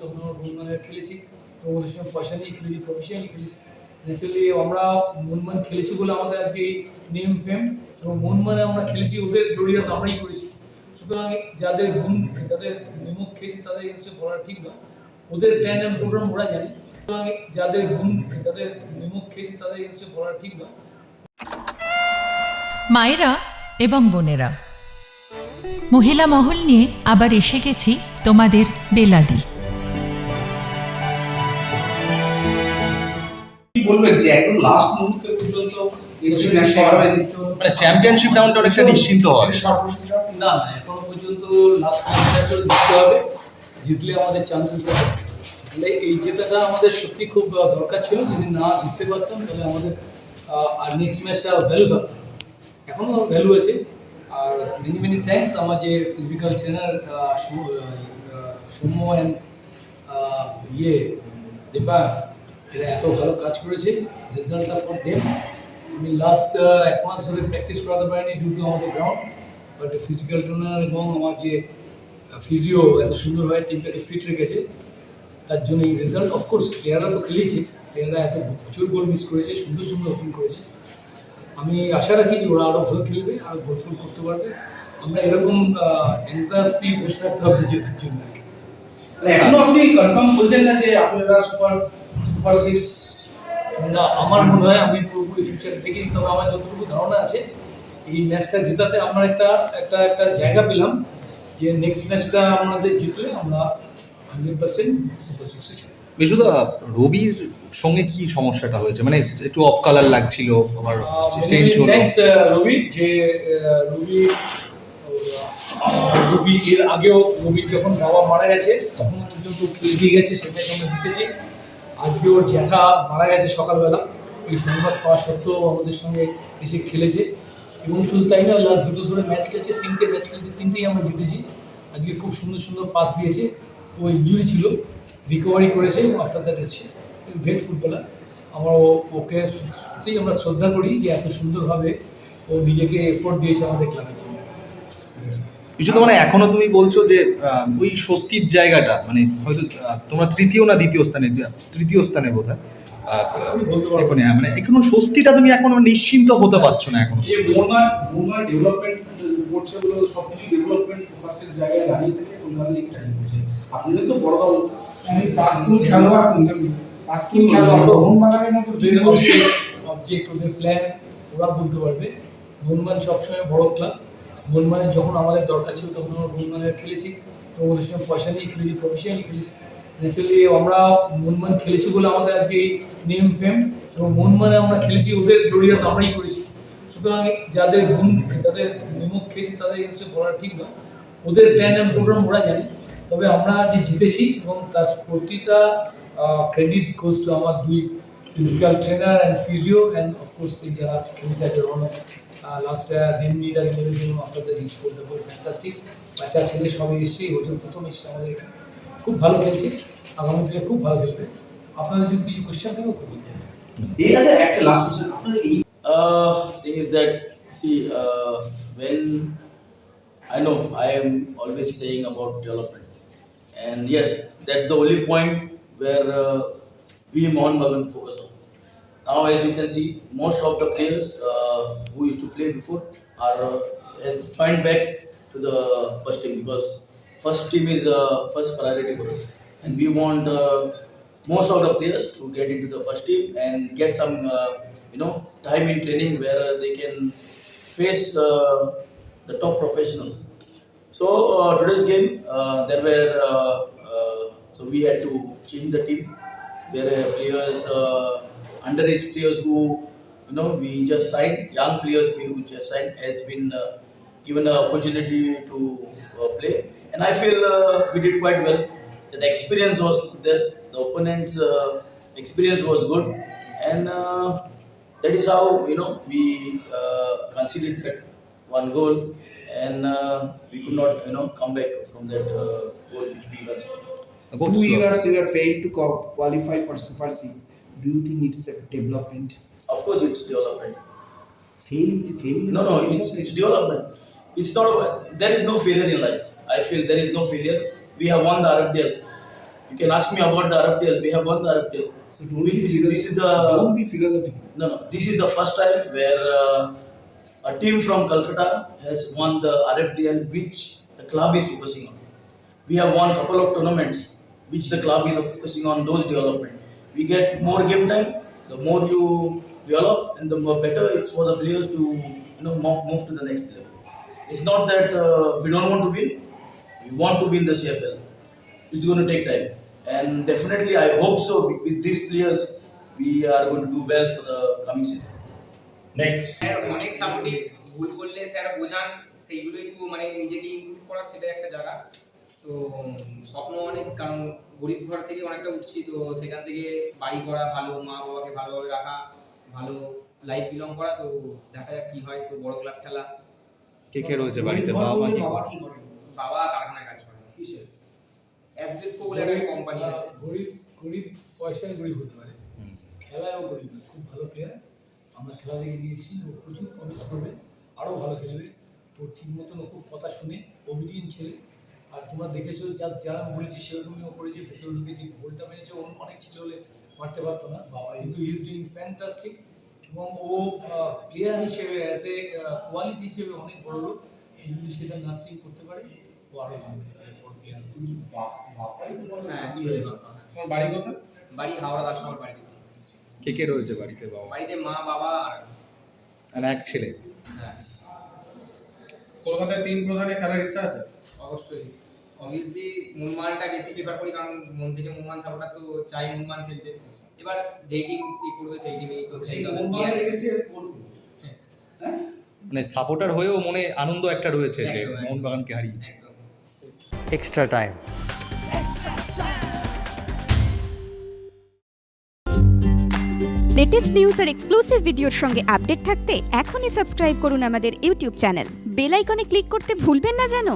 তখন আমরা খেলেছি। এবং ওদের সঙ্গে পয়সা নিয়ে খেলেছি প্রফেশনালি খেলেছি। ন্যাচারালি আমরা খেলেছি বলে আমাদের আজকে নেম ফেম এবং মুনমানে আমরা খেলেছি, ওদের আমরাই করেছি। সুতরাং যাদের গুণ, যাদের নিমুখ খেয়েছি, তাদের বলা ঠিক না ওদের প্ল্যান প্রোগ্রাম ওরা জানে। সুতরাং যাদের গুণ, যাদের নিমুখ খেয়েছি, তাদের এগেনস্টে বলা ঠিক না মায়েরা এবং বোনেরা, মহিলা মহল নিয়ে আবার এসে গেছি তোমাদের বেলাদি। বলবেন যে একদম লাস্ট মুহূর্তে পর্যন্ত। মানে চ্যাম্পিয়নশিপ রাউন্ডটা অনেকটা নিশ্চিন্ত হবে। না না এখনও পর্যন্ত লাস্ট ম্যাচটা জিততে হবে। জিতলে আমাদের চান্সেস আছে। তাহলে এই জেতাটা আমাদের সত্যি খুব দরকার ছিল। যদি না জিততে পারতাম তাহলে আমাদের আর নেক্সট ম্যাচটা ভ্যালু থাকতো। এখনও ভ্যালু আছে। আর মেনি মেনি থ্যাঙ্কস আমার যে ফিজিক্যাল ট্রেনার সৌম্য অ্যান্ড ইয়ে দীপা এরা এত ভালো কাজ করেছে, রেজাল্টটা ফর দেম আমি লাস্ট এক মাস ধরে প্র্যাকটিস করাতে পারিনি ডিউ টু আমাদের গ্রাউন্ড বাট ফিজিক্যাল ট্রেনার এবং আমার যে ফিজিও এত সুন্দরভাবে টিমটাকে ফিট রেখেছে, তার জন্য এই রেজাল্ট অফকোর্স প্লেয়াররা তো খেলেছে প্লেয়াররা এত প্রচুর গোল মিস করেছে, সুন্দর সুন্দর ওপেন করেছে। আমি আশা রাখি যে ওরা আরও ভালো খেলবে, আর গোলফুল করতে পারবে। আমরা এরকম অ্যাংজাস দিয়ে বসে থাকতে হবে জেতার জন্য। মানে এখনও আপনি কনফার্ম বলছেন না যে আপনারা সুপার সুপার সিক্স না আমার মনে হয় আমি পুরোপুরি ফিউচার দেখিনি তবে আমার যতটুকু ধারণা আছে এই ম্যাচটা জেতাতে আমরা একটা একটা একটা জায়গা পেলাম যে নেক্সট ম্যাচটা আমাদের জিতলে আমরা হান্ড্রেড পার্সেন্ট সুপার সিক্সে চলে বিশুদা রবির সঙ্গে কি সমস্যাটা হয়েছে? মানে একটু অফ কালার লাগছিল আবার চেঞ্জ হলো। রবি যে রবি রবি এর আগেও রবি যখন বাবা মারা গেছে তখন পর্যন্ত খেলে গেছে সেটাই আমরা জিতেছি আজকে ওর জ্যাঠা মারা গেছে সকালবেলা। এই সংবাদ পাওয়া সত্ত্বেও আমাদের সঙ্গে এসে খেলেছে। এবং শুধু তাই না লাস্ট দুটো ধরে ম্যাচ খেলছে, তিনটে ম্যাচ খেলছে, তিনটেই আমরা জিতেছি। আজকে খুব সুন্দর সুন্দর পাস দিয়েছে। ও ইঞ্জুরি ছিল রিকভারি করেছে আফটার দ্যাট এসছে। ইজ গ্রেট ফুটবলার আমরা ওকে সত্যিই আমরা শ্রদ্ধা করি যে এত সুন্দরভাবে ও নিজেকে এফোর্ট দিয়েছে আমাদের ক্লাবের জন্য। বিশুদা মানে এখনও তুমি বলছো যে ওই স্বস্তির জায়গাটা মানে হয়তো তোমরা তৃতীয় না দ্বিতীয় স্থানে তৃতীয় স্থানে বোধ হয় মানে এখনও স্বস্তিটা তুমি এখনও নিশ্চিন্ত হতে পারছ না এখনও। যে মোরমার মোরমার ডেভেলপমেন্ট করছে বলে সবকিছু ডেভেলপমেন্ট ফোকাসের জায়গায় দাঁড়িয়ে থেকে কলকাতা লিগ টাইম করছে। আপনাদের তো বড় দল। আমি প্রাক্তন খেলোয়াড় কিন্তু প্রাক্তন খেলোয়াড় মোহনবাগানের মতো দুই অবজেক্ট ওদের প্ল্যান ওরা বলতে পারবে। সবসময় বড় ক্লাব মনমানে যখন আমাদের দরকার ছিল তখন আমরা মনমানে খেলেছি। এবং ওদের সঙ্গে পয়সা নিয়ে খেলেছি প্রফেশনালি খেলেছি। ন্যাচারালি আমরা মনমান খেলেছি বলে আমাদের আজকে এই নেম ফেম এবং মনমানে আমরা খেলেছি, ওদের গ্লোরিয়াস আমরাই করেছি। সুতরাং যাদের গুণ, যাদের নিমুখ খেয়েছি তাদের এগেনস্টে বলা ঠিক নয়। ওদের প্ল্যান অ্যান্ড প্রোগ্রাম ওরা জানে। তবে আমরা যে জিতেছি এবং তার প্রতিটা ক্রেডিট গোজ টু আমার দুই physical trainer and physio and of course এই যারা অনেক লাস্ট দেন মিনিট আগে মেরে দিলাম রিচ করতে পারে ফ্যান্টাস্টিক বাচ্চা ছেলে সবাই এসছে এই বছর প্রথম এসছে আমাদের এখানে খুব ভালো খেলছে আগামী দিনে খুব ভালো খেলবে আপনাদের যদি কিছু কোশ্চেন থাকে খুব এই আছে একটা লাস্ট কোশ্চেন আপনাদের এই Uh, thing is that uh, when I know I am always saying about development, and yes, that's the only point where uh, we Mohun Bagan focus on. Now, as you can see, most of the players uh, who used to play before are uh, has joined back to the first team because first team is uh, first priority for us, and we want uh, most of the players to get into the first team and get some uh, you know time in training where uh, they can face uh, the top professionals. So uh, today's game, uh, there were uh, uh, so we had to change the team. There are players, uh, underage players who you know we just signed, young players we who just signed has been uh, given an opportunity to uh, play, and I feel uh, we did quite well. The experience was there. The opponent's uh, experience was good, and uh, that is how you know we uh, conceded that one goal, and uh, we could not you know come back from that uh, goal which we got. two years you have failed to qualify for Super Six. Do you think it's a development? Of course, it's development. Fail is failure. No, no, it's, it's development. It's not. There is no failure in life. I feel there is no failure. We have won the RFDL, You can ask me about the RFDL. We have won the RFDL. So don't be This, this is the don't be philosophical. no, no. This is the first time where uh, a team from Calcutta has won the RFDL, which the club is focusing on. We have won a couple of tournaments, which the club is focusing on those development. We get more game time. The more you develop, and the more better it's for the players to you know move, move to the next level. It's not that uh, we don't want to win. We want to win the CFL. It's going to take time, and definitely I hope so. With, with these players, we are going to do well for the coming season. Next sir অনেক supportive ভুল করলে sir বোঝান সেইগুলো একটু মানে নিজেকে improve করার সেটা একটা জায়গা তো স্বপ্ন অনেক কারণ গরিব ঘর থেকে অনেকটা উঠছি তো সেখান থেকে বাড়ি করা ভালো মা বাবাকে ভালোভাবে রাখা ভালো লাইফ বিলং করা তো দেখা যাক কি হয়। তো বড় ক্লাব খেলা। কে কে রয়েছে বাড়িতে? বাবা মা কি বাবা করে? কি করেন বাবা কারখানায় কাজ করে। কিসের? অ্যাসবেস্কো বলে একটা কোম্পানি আছে। গরিব গরিব পয়সায় গরিব হতে পারে। খেলায়ও গরিব খুব ভালো প্লেয়ার আমরা খেলা দেখে দিয়েছি ও প্রচুর প্রমিস করবে আরও ভালো খেলবে। ও ঠিক মতন ও খুব কথা শুনে ওবিডিয়েন্ট ছেলে। আর তোমরা দেখেছ যা যা বলেছি সেরকমই ও করেছে ভেতরে ঢুকে যে গোলটা মেরেছে। অনেক ছেলে হলে মারতে পারতো না। বাবা কিন্তু ইজ ডুইং ফ্যান্টাস্টিক এবং ও প্লেয়ার হিসেবে অ্যাজ এ কোয়ালিটি হিসেবে অনেক বড় লোক। যদি সেটা নার্সিং করতে পারে। ও আরও ভালো বড় হবে। কিন্তু বা- বাবাই হ্যাঁ বাবা। তোমার বাড়ি কোথায়? বাড়ি হাওড়া দাসনগর বাড়িতে। কে কে রয়েছে বাড়িতে বাবা? বাড়িতে মা বাবা আর আর এক ছেলে। হ্যাঁ। কলকাতায় তিন প্রধানে খেলার ইচ্ছা আছে? অবশ্যই। অবভিয়াসলি মুনমানটা বেশি প্রেফার করি কারণ মন থেকে মুনমান সাপোর্টার তো চাই মুনমান খেলতে। এবার যেই টিম ই করবে সেই টিমেই তো সেই goal করবে। মানে সাপোর্টার হয়েও মনে আনন্দ একটা রয়েছে যে। মোহনবাগানকে হারিয়েছে। এক্সট্রা টাইম লেটেস্ট নিউজ আর এক্সক্লুসিভ ভিডিওর সঙ্গে আপডেট থাকতে এখনই সাবস্ক্রাইব করুন আমাদের ইউটিউব চ্যানেল বেল আইকনে ক্লিক করতে ভুলবেন না জানো?